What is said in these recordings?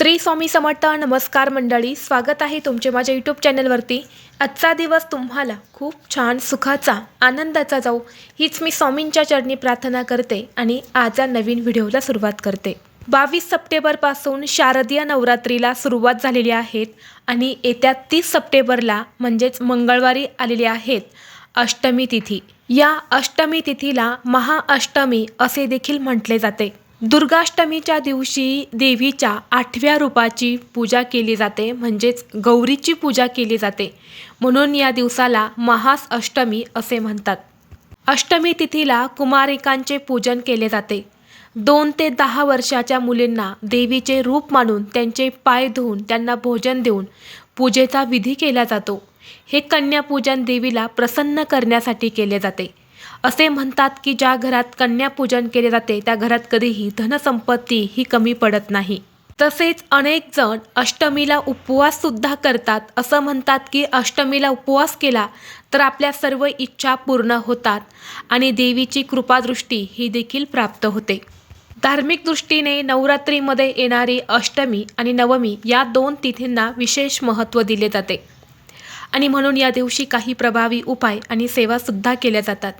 श्री स्वामी समर्थ नमस्कार मंडळी स्वागत आहे तुमचे माझ्या यूट्यूब चॅनलवरती. आजचा दिवस तुम्हाला खूप छान सुखाचा आनंदाचा जाऊ हीच मी स्वामींच्या चरणी प्रार्थना करते आणि आजच्या नवीन व्हिडिओला सुरुवात करते. बावीस सप्टेंबरपासून शारदीय नवरात्रीला सुरुवात झालेली आहेत आणि येत्या तीस सप्टेंबरला म्हणजेच मंगळवारी आलेली आहेत अष्टमी तिथी. या अष्टमी तिथीला महाअष्टमी असे देखील म्हटले जाते. दुर्गाष्टमीच्या दिवशी देवीच्या आठव्या रूपाची पूजा केली जाते म्हणजेच गौरीची पूजा केली जाते. म्हणून या दिवसाला महास अष्टमी असे म्हणतात. अष्टमी तिथीला कुमारिकांचे पूजन केले जाते. दोन ते दहा वर्षाच्या मुलींना देवीचे रूप मानून त्यांचे पाय धुवून त्यांना भोजन देऊन पूजेचा विधी केला जातो. हे कन्यापूजन देवीला प्रसन्न करण्यासाठी केले जाते. असे म्हणतात की ज्या घरात कन्यापूजन केले जाते त्या घरात कधीही धनसंपत्ती ही कमी पडत नाही. तसेच अनेक जण अष्टमीला उपवास सुद्धा करतात. असं म्हणतात की अष्टमीला उपवास केला तर आपल्या सर्व इच्छा पूर्ण होतात आणि देवीची कृपादृष्टी ही देखील प्राप्त होते. धार्मिक दृष्टीने नवरात्रीमध्ये येणारी अष्टमी आणि नवमी या दोन तिथींना विशेष महत्त्व दिले जाते. आणि म्हणून या दिवशी काही प्रभावी उपाय आणि सेवासुद्धा केल्या जातात.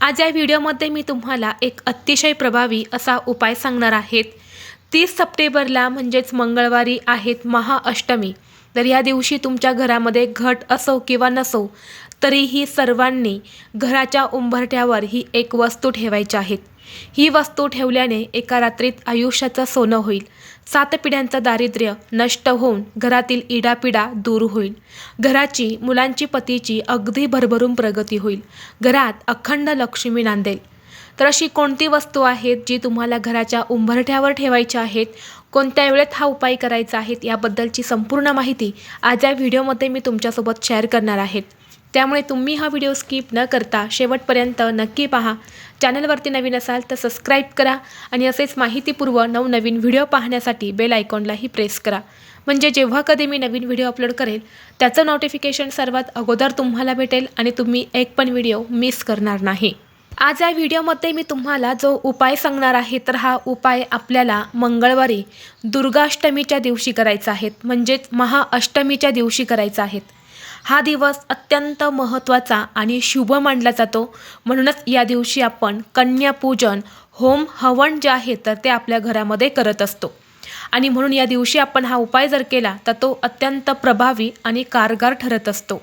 आज या व्हिडिओमध्ये मी तुम्हाला एक अतिशय प्रभावी असा उपाय सांगणार आहेत. तीस सप्टेंबरला म्हणजेच मंगळवारी आहेत महाअष्टमी. तर या दिवशी तुमच्या घरामध्ये घट असो किंवा नसो तरीही सर्वांनी घराच्या उंबरठ्यावर ही एक वस्तू ठेवायची आहेत ही वस्तू ठेवल्याने एका रात्रीत आयुष्याचं सोनं होईल. सात पिढ्यांचं दारिद्र्य नष्ट होऊन घरातील इडापिडा दूर होईल. घराची मुलांची पतीची अगदी भरभरून प्रगती होईल. घरात अखंड लक्ष्मी नांदेल. तर अशी कोणती वस्तू आहेत जी तुम्हाला घराच्या उंबरठ्यावर ठेवायच्या आहेत? कोणत्या वेळेत हा उपाय करायचा आहे याबद्दलची संपूर्ण माहिती आज या व्हिडिओमध्ये मी तुमच्यासोबत शेअर करणार आहेत त्यामुळे तुम्ही हा व्हिडिओ स्किप न करता शेवटपर्यंत नक्की पहा. चॅनलवरती नवीन असाल तर सबस्क्राईब करा आणि असेच माहितीपूर्व नवनवीन व्हिडिओ पाहण्यासाठी बेल आयकॉनलाही प्रेस करा. म्हणजे जेव्हा कधी मी नवीन व्हिडिओ अपलोड करेल त्याचं नोटिफिकेशन सर्वात अगोदर तुम्हाला भेटेल आणि तुम्ही एक पण व्हिडिओ मिस करणार नाही. आज या व्हिडिओमध्ये मी तुम्हाला जो उपाय सांगणार आहे तर हा उपाय आपल्याला मंगळवारी दुर्गाष्टमीच्या दिवशी करायचा आहेत म्हणजेच महाअष्टमीच्या दिवशी करायचा आहेत हा दिवस अत्यंत महत्त्वाचा आणि शुभ मानला जातो. म्हणूनच या दिवशी आपण कन्यापूजन होम हवन जे आहे तर ते आपल्या घरामध्ये करत असतो. आणि म्हणून या दिवशी आपण हा उपाय जर केला तर तो अत्यंत प्रभावी आणि कारगर ठरत असतो.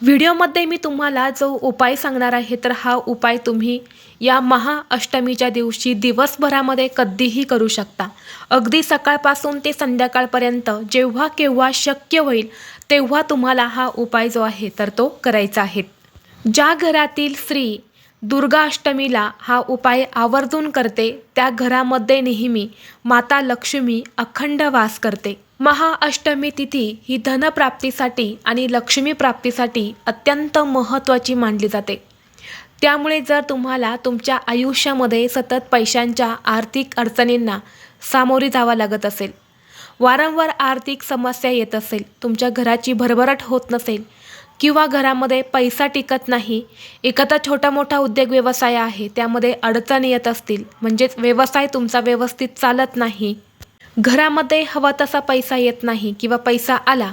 व्हिडिओमध्ये मी तुम्हाला जो उपाय सांगणार आहे तर हा उपाय तुम्ही या महाअष्टमीच्या दिवशी दिवसभरामध्ये कधीही करू शकता. अगदी सकाळपासून ते संध्याकाळपर्यंत जेव्हा केव्हा शक्य होईल तेव्हा तुम्हाला हा उपाय जो आहे तर तो करायचा आहे. ज्या घरातील स्त्री दुर्गा अष्टमीला हा उपाय आवर्जून करते त्या घरामध्ये नेहमी माता लक्ष्मी अखंड वास करते. महाअष्टमी तिथी ही धनप्राप्तीसाठी आणि लक्ष्मी प्राप्तीसाठी अत्यंत महत्त्वाची मानली जाते. त्यामुळे जर तुम्हाला तुमच्या आयुष्यामध्ये सतत पैशांच्या आर्थिक अडचणींना सामोरी जावं लागत असेल वारंवार आर्थिक समस्या येत असेल तुमच्या घराची भरभराट होत नसेल किंवा घरामध्ये पैसा टिकत नाही एखादा छोटा मोठा उद्योग व्यवसाय आहे त्यामध्ये अडचणी येत असतील म्हणजेच व्यवसाय तुमचा व्यवस्थित चालत नाही. घरामध्ये हवा तसा पैसा येत नाही किंवा पैसा आला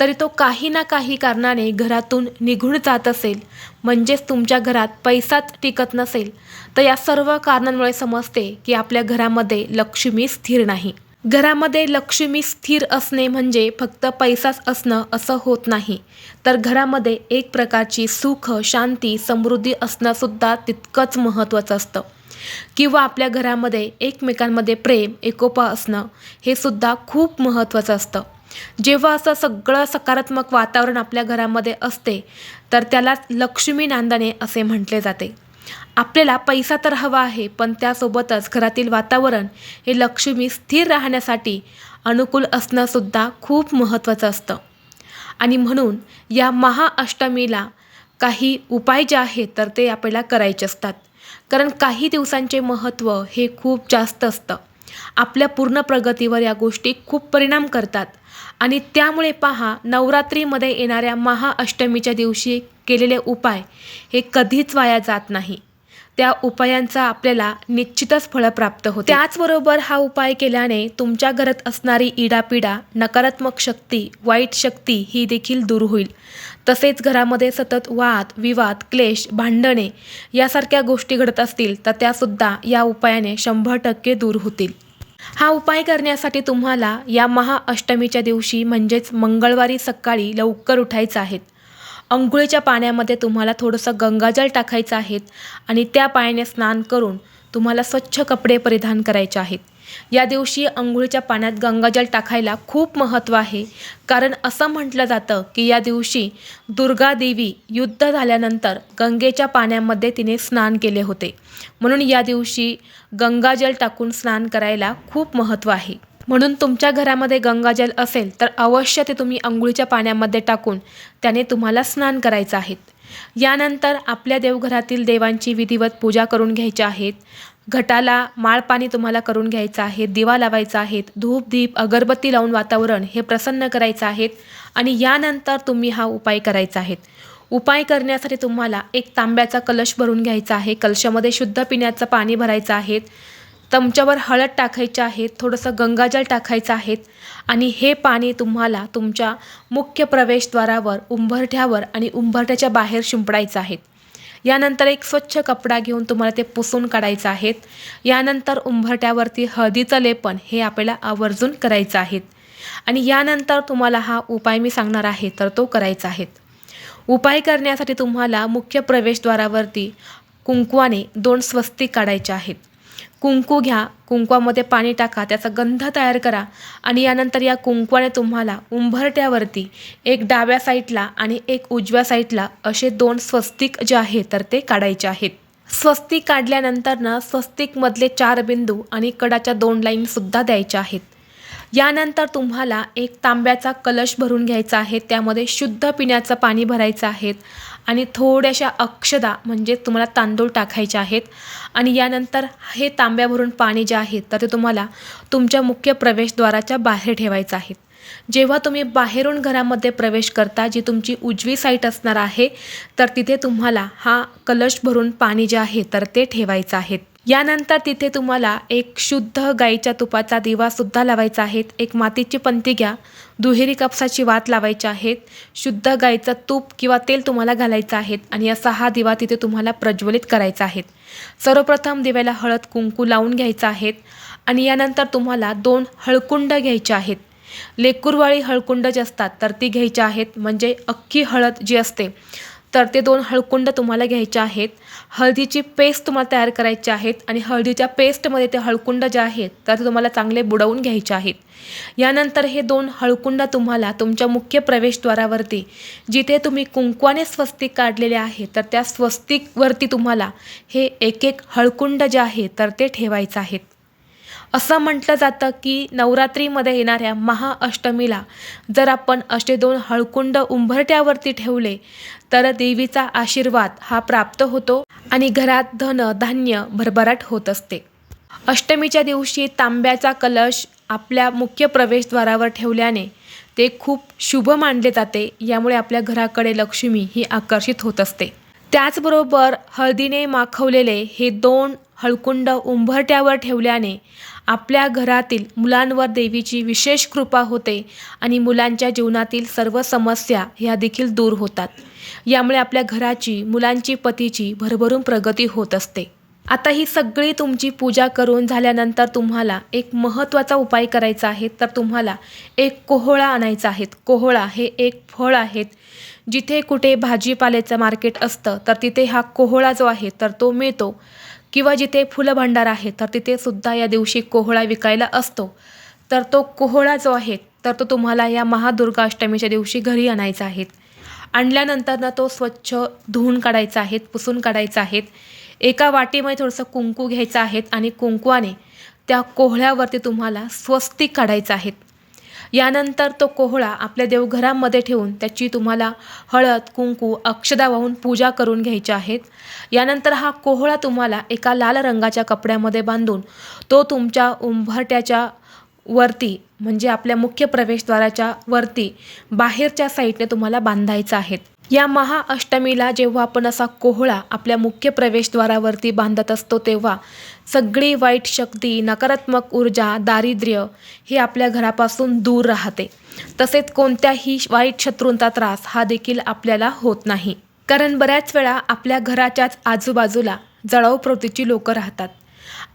तरी तो काही ना काही कारणाने घरातून निघून जात असेल म्हणजेच तुमच्या घरात पैसाच टिकत नसेल. तर या सर्व कारणांमुळे समजते की आपल्या घरामध्ये लक्ष्मी स्थिर नाही. घरामध्ये लक्ष्मी स्थिर असणे म्हणजे फक्त पैसाच असणं असं होत नाही. तर घरामध्ये एक प्रकारची सुख शांती समृद्धी असणंसुद्धा तितकंच महत्त्वाचं असतं. किंवा आपल्या घरामध्ये एकमेकांमध्ये प्रेम एकोपा असणं हे सुद्धा खूप महत्त्वाचं असतं. जेव्हा असं सगळं सकारात्मक वातावरण आपल्या घरामध्ये असते तर त्याला लक्ष्मी नांदणे असे म्हटले जाते. आपल्याला पैसा तर हवा आहे पण त्यासोबतच घरातील वातावरण हे लक्ष्मी स्थिर राहण्यासाठी अनुकूल असणंसुद्धा खूप महत्त्वाचं असतं. आणि म्हणून या महाअष्टमीला काही उपाय जे आहेत तर ते आपल्याला करायचे असतात. कारण काही दिवसांचे महत्त्व हे खूप जास्त असतं. आपल्या पूर्ण प्रगतीवर या गोष्टी खूप परिणाम करतात. आणि त्यामुळे पहा नवरात्रीमध्ये येणाऱ्या महाअष्टमीच्या दिवशी केलेले उपाय हे कधीच वाया जात नाही. त्या उपायांचा आपल्याला निश्चितच फळं प्राप्त होते. त्याचबरोबर हा उपाय केल्याने तुमच्या घरात असणारी इडापिडा नकारात्मक शक्ती वाईट शक्ती ही देखील दूर होईल. तसेच घरामध्ये सतत वाद विवाद क्लेश भांडणे यासारख्या गोष्टी घडत असतील तर त्यासुद्धा या उपायाने शंभर टक्के दूर होतील. हा उपाय करण्यासाठी तुम्हाला या महाअष्टमीच्या दिवशी म्हणजेच मंगळवारी सकाळी लवकर उठायचं आहेत अंघोळीच्या पाण्यामध्ये तुम्हाला थोडंसं गंगाजल टाकायचं आहे आणि त्या पाण्याने स्नान करून तुम्हाला स्वच्छ कपडे परिधान करायचे आहेत. या दिवशी अंघोळीच्या पाण्यात गंगाजल टाकायला खूप महत्त्व आहे. कारण असं म्हटलं जातं की या दिवशी दुर्गा देवी युद्ध झाल्यानंतर गंगेच्या पाण्यामध्ये तिने स्नान केले होते. म्हणून या दिवशी गंगाजल टाकून स्नान करायला खूप महत्त्व आहे. म्हणून तुमच्या घरामध्ये गंगाजल असेल तर अवश्य ते तुम्ही अंघोळीच्या पाण्यामध्ये टाकून त्याने तुम्हाला स्नान करायचं आहे. यानंतर आपल्या देवघरातील देवांची विधिवत पूजा करून घ्यायची आहेत घटाला माळपाणी तुम्हाला करून घ्यायचं आहे दिवा लावायचा आहे धूप दीप अगरबत्ती लावून वातावरण हे प्रसन्न करायचं आहे आणि यानंतर तुम्ही हा उपाय करायचा आहे. उपाय करण्यासाठी तुम्हाला एक तांब्याचा कलश भरून घ्यायचा आहे. कलशामध्ये शुद्ध पिण्याचं पाणी भरायचं आहे. चमच्यावर हळद टाकायची आहे थोडंसं गंगाजल टाकायचं आहे आणि हे पाणी तुम्हाला तुमच्या मुख्य प्रवेशद्वारावर उंबरठ्यावर आणि उंबरठ्याच्या बाहेर शिंपडायचं आहे. यानंतर एक स्वच्छ कपडा घेऊन तुम्हाला ते पुसून काढायचं आहे. यानंतर उंबरठ्यावरती हळदीचं लेपन हे आपल्याला आवर्जून करायचं आहे. आणि यानंतर तुम्हाला हा उपाय मी सांगणार आहे तर तो करायचा आहे. उपाय करण्यासाठी तुम्हाला मुख्य प्रवेशद्वारावरती कुंकवाने दोन स्वस्तिक काढायचे आहेत. कुंकू घ्या. कुंकवामध्ये पाणी टाका. त्याचा गंध तयार करा. आणि यानंतर या कुंकवाने तुम्हाला उंबरट्यावरती एक डाव्या साईडला आणि एक उजव्या साईडला असे दोन स्वस्तिक जे आहे तर ते काढायचे आहेत. स्वस्तिक काढल्यानंतर ना स्वस्तिकमधले चार बिंदू आणि कडाच्या दोन लाईनसुद्धा द्यायच्या आहेत. यानंतर तुम्हाला एक तांब्याचा कलश भरून घ्यायचा आहे. त्यामध्ये शुद्ध पिण्याचं पाणी भरायचं आहे. आणि थोड्याशा अक्षदा म्हणजे तुम्हाला तांदूळ टाकायचे आहेत. आणि यानंतर हे तांब्या भरून पाणी जे आहे तर ते तुम्हाला तुमच्या मुख्य प्रवेशद्वाराच्या बाहेर ठेवायचं आहे. जेव्हा तुम्ही बाहेरून घरामध्ये प्रवेश करता जी तुमची उजवी साईट असणार आहे तर तिथे तुम्हाला हा कलश भरून पाणी जे आहे तर ते ठेवायचं आहे. यानंतर तिथे तुम्हाला एक शुद्ध गाईच्या तुपाचा दिवासुद्धा लावायचा आहे. एक मातीची पंती घ्या. दुहेरी कापसाची वात लावायची आहेत शुद्ध गाईचं तूप किंवा तेल तुम्हाला घालायचं आहे आणि असा हा दिवा तिथे तुम्हाला प्रज्वलित करायचा आहे. सर्वप्रथम दिव्याला हळद कुंकू लावून घ्यायचं आहेत आणि यानंतर तुम्हाला दोन हळकुंड घ्यायचे आहेत. लेकुरवाळी हळकुंड जे असतात तर ती घ्यायची आहेत. म्हणजे अख्खी हळद जी असते तर ते दोन हळकुंड तुम्हाला घ्यायचे आहेत. हळदीची पेस्ट तुम्हाला तयार करायची आहेत आणि हळदीच्या पेस्टमध्ये ते हळकुंड जे आहेत तर ते तुम्हाला चांगले बुडवून घ्यायचे आहेत. यानंतर हे दोन हळकुंड तुम्हाला तुमच्या मुख्य प्रवेशद्वारावरती जिथे तुम्ही कुंकवाने स्वस्तिक काढलेले आहे तर त्या स्वस्तिकवरती तुम्हाला हे एक एक हळकुंड जे आहे तर ते ठेवायचं आहेत. असं म्हटलं जातं की नवरात्रीमध्ये येणाऱ्या महाअष्टमीला जर आपण असे दोन हळकुंड उंबरट्यावरती ठेवले तर देवीचा आशीर्वाद हा प्राप्त होतो आणि घरात धन धान्य भरभराट होत असते. अष्टमीच्या दिवशी तांब्याचा कलश आपल्या मुख्य प्रवेशद्वारावर ठेवल्याने ते खूप शुभ मानले जाते यामुळे आपल्या घराकडे लक्ष्मी ही आकर्षित होत असते. त्याचबरोबर हळदीने माखवलेले हे दोन हळकुंड उंबरट्यावर ठेवल्याने आपल्या घरातील मुलांवर देवीची विशेष कृपा होते आणि मुलांच्या जीवनातील सर्व समस्या ह्या देखील दूर होतात. यामुळे आपल्या घराची मुलांची पतीची भरभरून प्रगती होत असते. आता ही सगळी तुमची पूजा करून झाल्यानंतर तुम्हाला एक महत्त्वाचा उपाय करायचा आहे तर तुम्हाला एक कोहळा आणायचा आहे. कोहळा हे एक फळ आहेत जिथे कुठे भाजीपाल्याचं मार्केट असतं तर तिथे हा कोहळा जो आहे तर तो मिळतो. किंवा जिथे फुलभांडार आहे तर तिथे सुद्धा या दिवशी कोहळा विकायला असतो. तर तो कोहळा जो आहे तर तो तुम्हाला या महादुर्गा अष्टमीच्या दिवशी घरी आणायचा आहे. आणल्यानंतर ना तो स्वच्छ धुवून काढायचा आहे पुसून काढायचा आहे. एका वाटीमध्ये थोडंसं कुंकू घ्यायचं आहे आणि कुंकवाने त्या कोहळ्यावरती तुम्हाला स्वस्तिक काढायचं आहे. यानंतर तो कोहळा आपल्या देवघरामध्ये ठेवून त्याची तुम्हाला हळद कुंकू अक्षदा वाहून पूजा करून घ्यायची आहेत. यानंतर हा कोहळा तुम्हाला एका लाल रंगाच्या कपड्यामध्ये बांधून तो तुमच्या उंबरट्याच्या वरती म्हणजे आपल्या मुख्य प्रवेशद्वाराच्या वरती बाहेरच्या साईडने तुम्हाला बांधायचा आहे. या महाअष्टमीला जेव्हा आपण असा कोहळा आपल्या मुख्य प्रवेशद्वारावरती बांधत असतो तेव्हा सगळी वाईट शक्ती नकारात्मक ऊर्जा दारिद्र्य हे आपल्या घरापासून दूर राहते. तसेच कोणत्याही वाईट शत्रूंचा त्रास हा देखील आपल्याला होत नाही. कारण बऱ्याच वेळा आपल्या घराच्याच आजूबाजूला जळाऊ प्रवृत्तीची लोकं राहतात.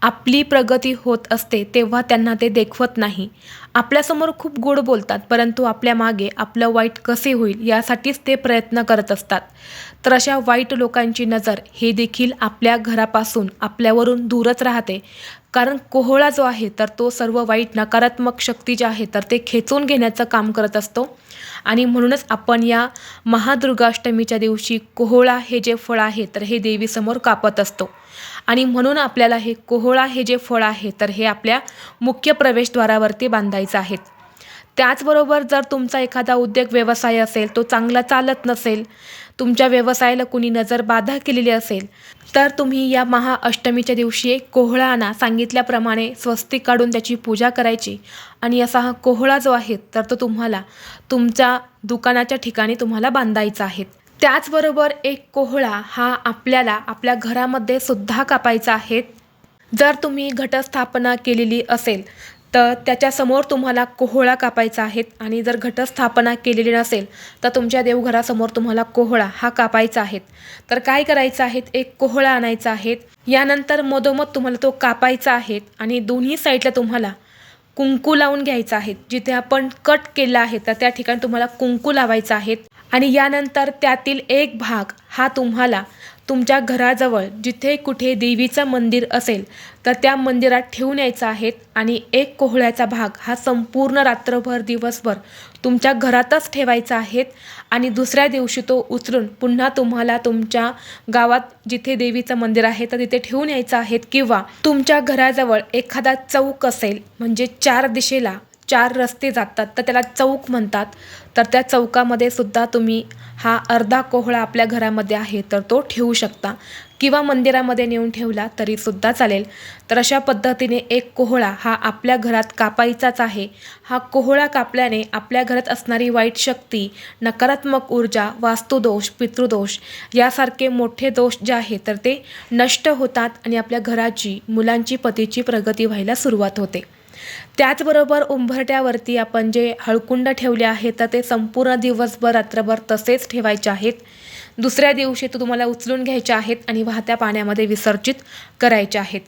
आपली प्रगती होत असते तेव्हा त्यांना ते देखवत नाही. आपल्यासमोर खूप गोड बोलतात परंतु आपल्या मागे आपलं वाईट कसे होईल यासाठीच ते प्रयत्न करत असतात. तर अशा वाईट लोकांची नजर हे देखील आपल्या घरापासून आपल्यावरून दूरच राहते. कारण कोहळा जो आहे तर तो सर्व वाईट नकारात्मक शक्ती जे आहे तर ते खेचून घेण्याचं काम करत असतो. आणि म्हणूनच आपण या महादुर्गाष्टमीच्या दिवशी कोहळा हे जे फळ आहे तर हे देवीसमोर कापत असतो. आणि म्हणून आपल्याला हे कोहळा हे जे फळ आहे तर हे आपल्या मुख्य प्रवेशद्वारावरती बांधायचं आहेत त्याचबरोबर जर तुमचा एखादा उद्योग व्यवसाय असेल तो चांगला चालत नसेल तुमच्या व्यवसायाला कुणी नजर बाधा केलेली असेल तर तुम्ही या महाअष्टमीच्या दिवशी एक कोहळा आणा सांगितल्याप्रमाणे स्वस्तिक काढून त्याची पूजा करायची. आणि असा हा कोहळा जो आहे तर तो तुम्हाला तुमच्या दुकानाच्या ठिकाणी तुम्हाला बांधायचा आहे. त्याचबरोबर एक कोहळा हा आपल्याला आपल्या घरामध्ये सुद्धा कापायचा आहे. जर तुम्ही घटस्थापना केलेली असेल तर त्याच्यासमोर तुम्हाला कोहळा कापायचा आहे आणि जर घटस्थापना केलेली नसेल तर तुमच्या देवघरासमोर तुम्हाला कोहळा हा कापायचा आहे. तर काय करायचं आहे? एक कोहळा आणायचा आहे. यानंतर मधोमध तुम्हाला तो कापायचा आहे आणि दोन्ही साईडला तुम्हाला कुंकू लावून घ्यायचा आहे. जिथे आपण कट केला आहे तर त्या ठिकाणी तुम्हाला कुंकू लावायचं आहे. आणि यानंतर त्यातील एक भाग हा तुम्हाला तुमच्या घराजवळ जिथे कुठे देवीचं मंदिर असेल तर त्या मंदिरात ठेवून यायचं आहे आणि एक कोहळ्याचा भाग हा संपूर्ण रात्रभर दिवसभर तुमच्या घरातच ठेवायचा आहे आणि दुसऱ्या दिवशी तो उचलून पुन्हा तुम्हाला तुमच्या गावात जिथे देवीचं मंदिर आहे तर तिथे ठेवून यायचं आहे किंवा तुमच्या घराजवळ एखादा चौक असेल म्हणजे चार दिशेला चार रस्ते जातात तर त्याला चौक म्हणतात. तर त्या चौकामध्ये सुद्धा तुम्ही हा अर्धा कोहळा आपल्या घरामध्ये आहे तर तो ठेवू शकता. किंवा मंदिरामध्ये नेऊन ठेवला तरीसुद्धा चालेल. तर अशा पद्धतीने एक कोहळा हा आपल्या घरात कापायचाच आहे. हा कोहळा कापल्याने आपल्या घरात असणारी वाईट शक्ती नकारात्मक ऊर्जा वास्तुदोष पितृदोष यासारखे मोठे दोष जे आहे तर ते नष्ट होतात आणि आपल्या घराची मुलांची पतीची प्रगती व्हायला सुरुवात होते. त्याचबरोबर उंबरट्यावरती आपण जे हळकुंड ठेवले आहे तर ते संपूर्ण दिवसभर रात्रभर तसेच ठेवायचे आहेत. दुसऱ्या दिवशी तो तुम्हाला उचलून घ्यायचे आहेत आणि वाहत्या पाण्यामध्ये विसर्जित करायचे आहेत.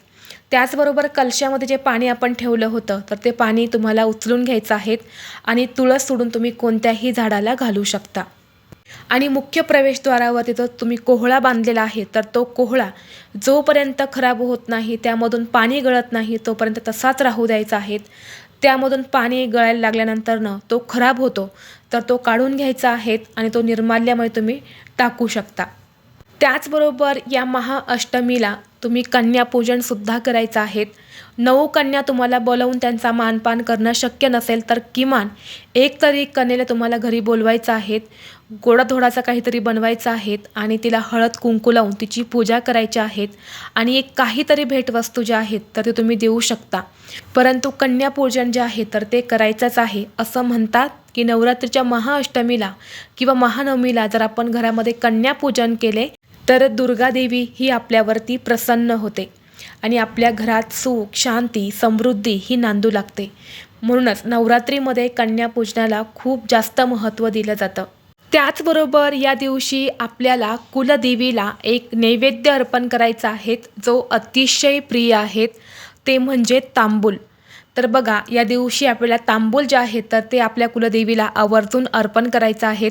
त्याचबरोबर कलशामध्ये जे पाणी आपण ठेवलं होतं तर ते पाणी तुम्हाला उचलून घ्यायचं आहे आणि तुळस सोडून तुम्ही कोणत्याही झाडाला घालू शकता. आणि मुख्य प्रवेशद्वारावर तिथं तुम्ही कोहळा बांधलेला आहे तर तो कोहळा जोपर्यंत खराब होत नाही त्यामधून पाणी गळत नाही तोपर्यंत तसाच राहू द्यायचा आहे. त्यामधून पाणी गळायला लागल्यानंतरनं तो खराब होतो तर तो काढून घ्यायचा आहे आणि तो निर्माल्यामुळे तुम्ही टाकू शकता. त्याचबरोबर या महाअष्टमीला तुम्ही कन्यापूजनसुद्धा करायचं आहेत. नऊ कन्या तुम्हाला बोलवून त्यांचा मानपान करणं शक्य नसेल तर किमान एक तरी कन्येला तुम्हाला घरी बोलवायचं आहेत. गोडाधोडाचा काहीतरी बनवायचं आहेत आणि तिला हळद कुंकू लावून तिची पूजा करायची आहेत. आणि एक काहीतरी भेटवस्तू ज्या आहेत तर ते तुम्ही देऊ शकता. परंतु कन्यापूजन जे आहे तर ते करायचंच आहे असं म्हणतात की नवरात्रीच्या महाअष्टमीला किंवा महानवमीला जर आपण घरामध्ये कन्यापूजन केले तर दुर्गादेवी ही आपल्यावरती प्रसन्न होते आणि आपल्या घरात सुख शांती समृद्धी ही नांदू लागते. म्हणूनच नवरात्रीमध्ये कन्यापूजनाला खूप जास्त महत्त्व दिलं जातं. त्याचबरोबर या दिवशी आपल्याला कुलदेवीला एक नैवेद्य अर्पण करायचा आहे जो अतिशय प्रिय आहेत ते म्हणजे तांबूल. तर बघा या दिवशी आपल्याला तांबूल जे आहे तर ते आपल्या कुलदेवीला आवर्जून अर्पण करायचं आहे.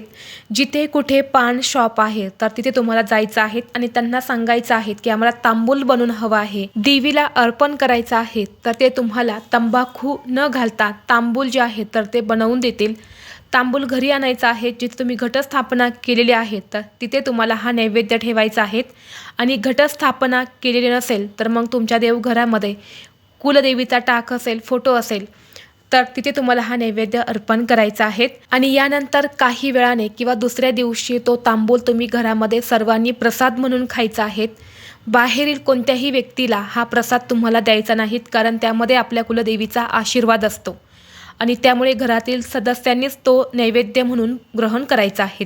जिथे कुठे पान शॉप आहे तर तिथे तुम्हाला जायचं आहे आणि त्यांना सांगायचं आहे की आम्हाला तांबूल बनवून हवं आहे. देवीला अर्पण करायचं आहे तर ते तुम्हाला तंबाखू न घालता तांबूल जे आहे तर ते बनवून देतील. तांबूल घरी आणायचं आहे जिथे तुम्ही घटस्थापना केलेली आहे तर तिथे तुम्हाला हा नैवेद्य ठेवायचा आहे. आणि घटस्थापना केलेली नसेल तर मग तुमच्या देवघरामध्ये कुलदेवीचा टाक असेल फोटो असेल तर तिथे तुम्हाला हा नैवेद्य अर्पण करायचा आहे. आणि यानंतर काही वेळाने किंवा दुसऱ्या दिवशी तो तांबूल तुम्ही घरामध्ये सर्वांनी प्रसाद म्हणून खायचा आहे. बाहेरील कोणत्याही व्यक्तीला हा प्रसाद तुम्हाला द्यायचा नाहीत कारण त्यामध्ये आपल्या कुलदेवीचा आशीर्वाद असतो. आणि त्यामुळे घरातील सदस्यांनीच तो नैवेद्य म्हणून ग्रहण करायचा आहे.